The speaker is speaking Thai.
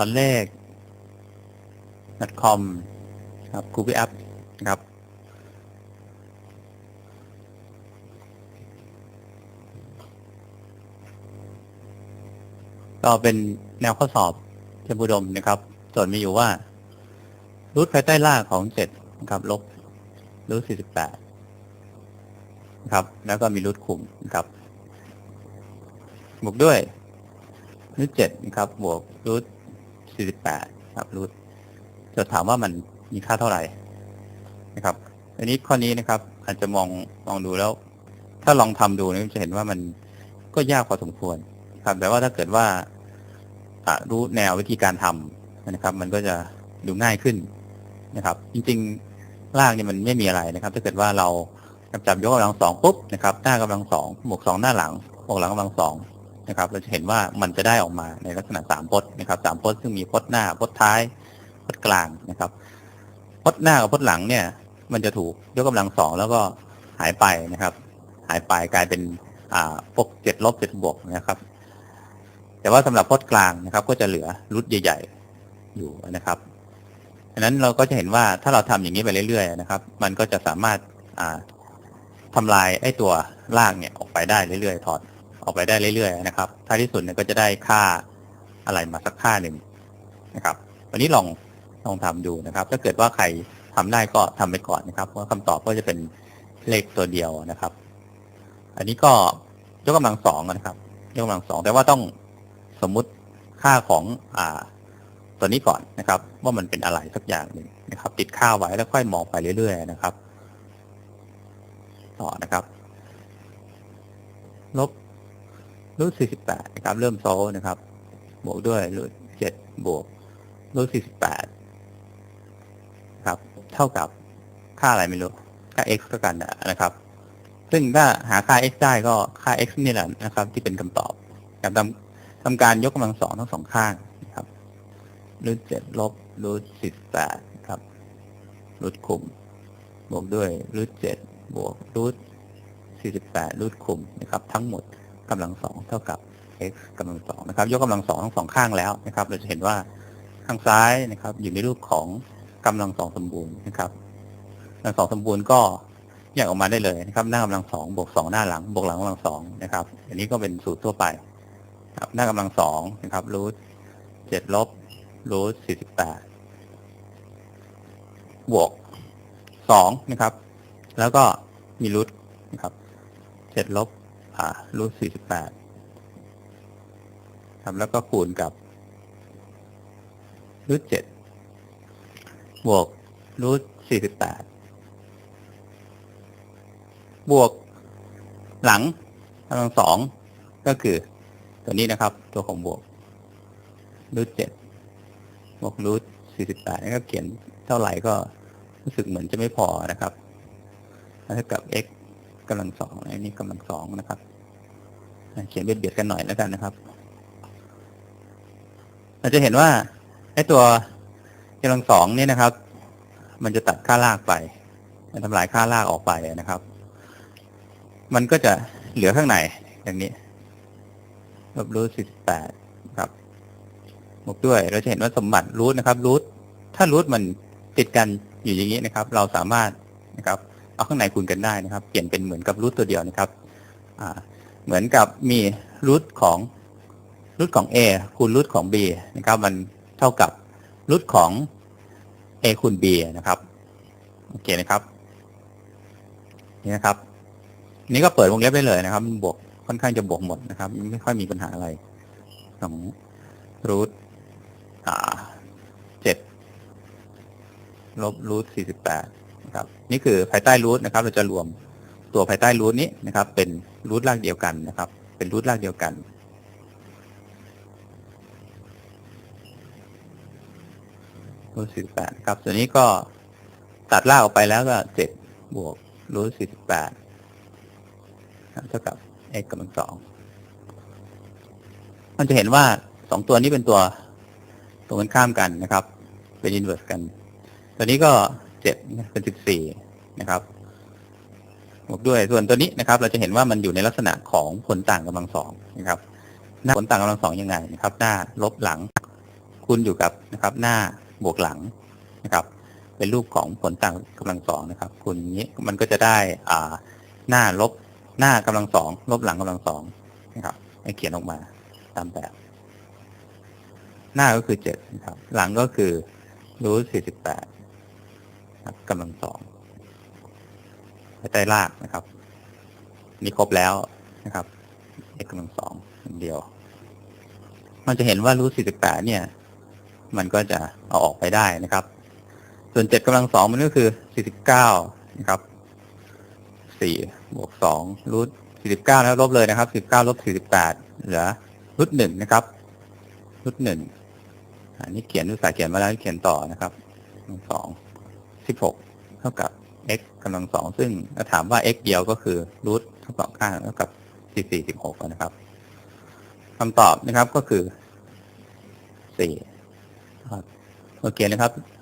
สอนเลข .com ครับ Google App ครับ ก็เป็นแนวข้อสอบเทมบุดมนะครับส่วนมีอยู่ว่ารูทภายใต้ล่าของเจ็ดนะครับลบรูทสี่สิบแปดครับ แล้วก็มีรูทคุมนะครับบวกด้วยรูทเจ็ดนะครับบวกรูท สี่สิบแปดครับรูทจะถามว่ามันมีค่าเท่าไหร่นะครับอันนี้ข้อนี้นะครับ อาจจะมองมองดูแล้ว ถ้าลองทำดูนี่จะเห็นว่ามันก็ยากพอสมควรครับ แต่ว่าถ้าเกิดว่ารู้แนววิธีการทำนะครับ มันก็จะดูง่ายขึ้นนะครับ จริงๆล่างนี่มันไม่มีอะไรนะครับ ถ้าเกิดว่าเราจับยกกำลังสองปุ๊บนะครับ หน้ากำลังสองบวกสองหน้าหลังบวกหลังกำลังสอง นะครับ เราจะเห็นว่ามันจะได้ออกมาในลักษณะสามพจน์นะครับสามพจน์ซึ่งมีพจน์หน้าพจน์ท้ายพจน์กลางนะครับพจน์หน้ากับพจน์หลังเนี่ย มันจะถูกยกกำลังสองแล้วก็หายไปนะครับ หายไปกลายเป็นอ่าพวกเจ็ดลบเจ็ดบวกนะครับ แต่ว่าสำหรับพจน์กลางนะครับ ก็จะเหลือรุดใหญ่ๆอยู่นะครับดังนั้นเราก็จะเห็นว่าถ้าเราทำอย่างนี้ไปเรื่อยๆนะครับ มันก็จะสามารถอ่าทำลายไอ้ตัวลางเนี่ยออกไปได้เรื่อยๆ ถอด ออกไปได้เรื่อยๆนะครับท้ายที่สุดเนี่ยก็จะได้ค่าอะไรมาสักค่าหนึ่งนะครับ วันนี้ลองลองทำดูนะครับ ถ้าเกิดว่าใครทำได้ก็ทำไปก่อนนะครับเพราะคำตอบก็จะเป็นเลขตัวเดียวนะครับ อันนี้ก็ยกกำลังสองนะครับ ยกกำลังสองแต่ว่าต้องสมมุติค่าของอ่าตัวนี้ก่อนนะครับ ว่ามันเป็นอะไรสักอย่างหนึ่งนะครับ ติดค่าไว้แล้วค่อยมองไปเรื่อย ๆ นะครับ ต่อนะครับ ลบ รูทสี่สิบแปดนะครับ เริ่มโซนะครับ บวกด้วยรูทเจ็ดบวกรูทสี่สิบแปดครับ เท่ากับค่าอะไรไม่รู้ ค่า x ก็กันนะครับ ซึ่งถ้าหาค่า x ได้ก็ค่า x นี่แหละนะครับ ที่เป็นคำตอบการทำทำการยกกำลังสองทั้งสองข้างนะครับรูทเจ็ดลบรูทสิบแปดครับรูทคุมบวกด้วยรูทเจ็ดบวกรูทสี่สิบแปดรูทคุมนะครับ ทั้งหมด กำลังสองเท่ากับ x กำลังสองนะครับ ยกกำลังสองทั้งสองข้างแล้วนะครับ เราจะเห็นว่าข้างซ้ายนะครับ อยู่ในรูปของกำลังสองสมบูรณ์นะครับกำลังสองสมบูรณ์ก็แยกออกมาได้เลยนะครับ หน้ากำลังสองบวกสองหน้าหลังบวกหลังกำลังสองนะครับ อันนี้ก็เป็นสูตรทั่วไปครับหน้ากำลังสองนะครับรูทเจ็ดลบรูทสี่สิบแปดบวกสองนะครับ แล้วก็มีรูทนะครับเจ็ดลบ รูทสี่สิบแปดครับแล้วก็คูณกับรูทเจ็ดบวกรูทสี่สิบแปดบวกหลังกำลังสองก็คือตัวนี้นะครับ ตัวของบวกรูทเจ็ดบวกรูท48นะครับเขียนเท่าไหร่ก็รู้สึกเหมือนจะไม่พอนะครับเท่ากับ x กำลังสองอันนี้กำลังสองนะครับเขียนเบียดๆกันหน่อยแล้วกันนะครับ เราจะเห็นว่าไอ้ตัวกำลังสองเนี่ยนะครับ มันจะตัดค่าลากไปมันทำลายค่าลากออกไปนะครับ มันก็จะเหลือข้างในอย่างนี้ลบรูท48ครับบวกด้วย เราจะเห็นว่าสมบัติรูทนะครับรูทถ้ารูทมันติดกันอยู่อย่างนี้นะครับ เราสามารถนะครับ เอาข้างในคูณกันได้นะครับ เปลี่ยนเป็นเหมือนกับรูทตัวเดียวนะครับเหมือนกับมีรูทของรูทของ a คูณรูทของ b นะครับ มันเท่ากับรูทของ a คูณ b นะครับโอเคนะครับ นี่นะครับ นี่ก็เปิดวงเล็บได้เลยนะครับมันบวกค่อนข้างจะบวกหมดนะครับ ไม่ค่อยมีปัญหาอะไรของรูทเจ็ดลบรูทสี่สิบแปด นะครับนี่คือภายใต้รูทนะครับ เราจะรวมตัวภายใต้รูทนี้นะครับ เป็นรูทรากเดียวกันนะครับ เป็นรูทรากเดียวกันรูทสี่สิบแปดครับส่วนนี้ก็ตัดรากออกไปแล้วก็เจ็ดบวกรูทสี่สิบแปดเท่ากับ x กำลังสองมันจะเห็นว่าสองตัวนี้เป็นตัวตรงกันข้ามกันนะครับ เป็นอินเวอร์สกัน ตัวนี้ก็ เจ็ดเป็นสิบสี่นะครับบวกด้วยส่วนตัวนี้นะครับ เราจะเห็นว่ามันอยู่ในลักษณะของผลต่างกำลังสองนะครับ หน้าผลต่างกำลังสองยังไงนะครับ หน้าลบหลังคูณอยู่กับนะครับ หน้าบวกหลังนะครับ เป็นรูปของผลต่างกำลังสองนะครับคูณนี้มันก็จะได้อ่าหน้าลบหน้ากำลังสองลบหลังกำลังสองนะครับให้เขียนออกมาตามแบบ หน้าก็คือเจ็ดนะครับ หลังก็คือรูทสี่สิบแปด กำลังสองใต้รากนะครับนี่ครบแล้วนะครับ x กำลังสองอันเดียว มันจะเห็นว่ารูทสี่สิบแปดเนี่ย มันก็จะเอาออกไปได้นะครับ ส่วนเจ็ดกำลังสองมันก็คือสี่สิบเก้านะครับสี่บวกสองรูทสี่สิบเก้าแล้วลบเลยนะครับสิบเก้าลบสี่สิบแปดเหลือรูทหนึ่งนะครับรูทหนึ่งอันนี้เขียนรูทสายเขียนมาแล้วเขียนต่อนะครับสอง สิบหกเท่ากับ x กำลังสองซึ่งถ้าถามว่า x เดียวก็คือรูททั้งสองข้างเท่ากับสี่สิบหกนะครับคำตอบนะครับก็คือสี่โอเคนะครับ